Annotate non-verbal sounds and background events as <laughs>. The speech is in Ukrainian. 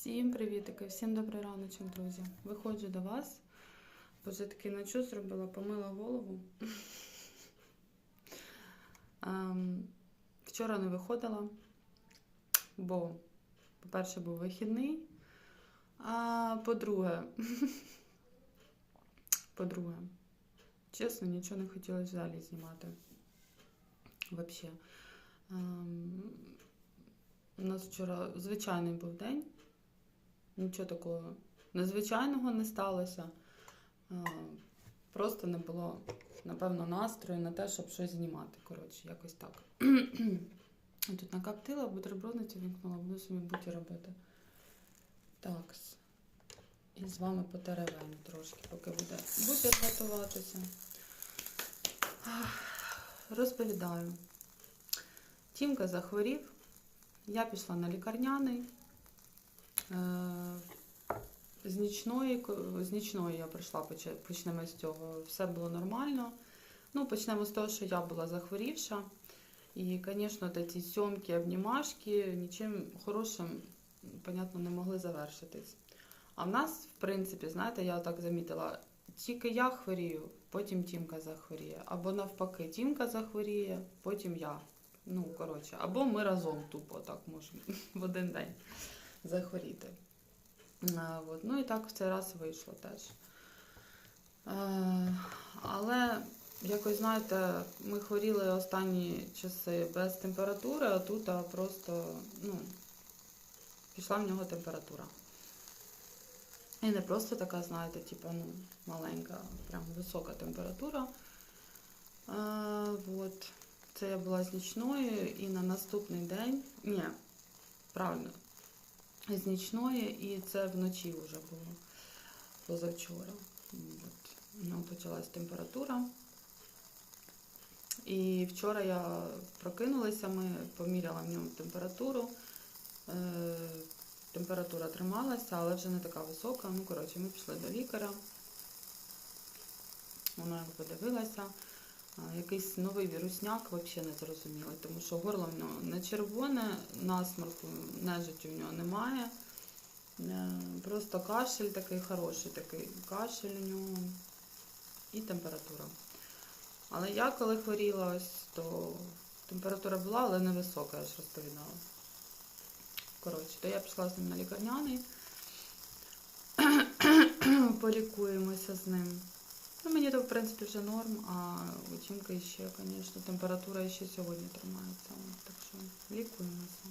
Всім привітики, всім добрий раночок, друзі. Виходжу до вас. Бо вже таки ночу зробила, помила голову. <laughs> Ем, Вчора не виходила, бо, по-перше, був вихідний, а по-друге, <laughs> по-друге, чесно, нічого не хотілося взагалі знімати. Взагалі. Ем, У нас вчора звичайний був день. Нічого такого незвичайного не сталося. Просто не було, напевно, настрою на те, щоб щось знімати. Коротше, якось так. <clears throat> Тут накоптила, бутербродницю вімкнула, буду собі буті робити. Так. І з вами потеревені трошки, поки буде бутер готуватися. Розповідаю. Тімка захворів. Я пішла на лікарняний. Е, З нічної, з нічної я прийшла, почнемо з цього. Все було нормально. Ну, почнемо з того, що я була захворівша. І, звісно, ці сьомки, обнімашки нічим хорошим, понятно, не могли завершитись. А в нас, в принципі, знаєте, я так замітила, тільки я хворію, потім Тімка захворіє. Або навпаки, Тімка захворіє, потім я. Ну, коротше, або ми разом тупо так можемо <laughs> в один день захворіти. А, от. Ну і так в цей раз вийшло теж. Е, але якось, знаєте, ми хворіли останні часи без температури, а тут а просто ну, пішла в нього температура. І не просто така, знаєте, типу, ну, маленька, прям висока температура. Е, от. Це я була з нічної і на наступний день. Ні, правильно, з нічної, і це вночі вже було позавчора. От. Ну, почалась температура. І вчора я прокинулася, ми поміряли в ньому температуру. Е, температура трималася, але вже не така висока. Ну, коротше, ми пішли до лікаря. Вона його подивилася. Якийсь новий вірусняк взагалі не зрозуміло, тому що горло в нього не червоне, насморку, нежиті в нього немає. Е, Просто кашель такий хороший, такий кашель у нього і температура. Але я коли хворіла, то температура була, але не висока, я ж розповідала. Коротше, то я пішла з ним на лікарняний, <coughs> полікуємося з ним. Ну, мені то, в принципі, вже норм, а у Тімки ще, звісно, температура ще сьогодні тримається. Так що лікуємося.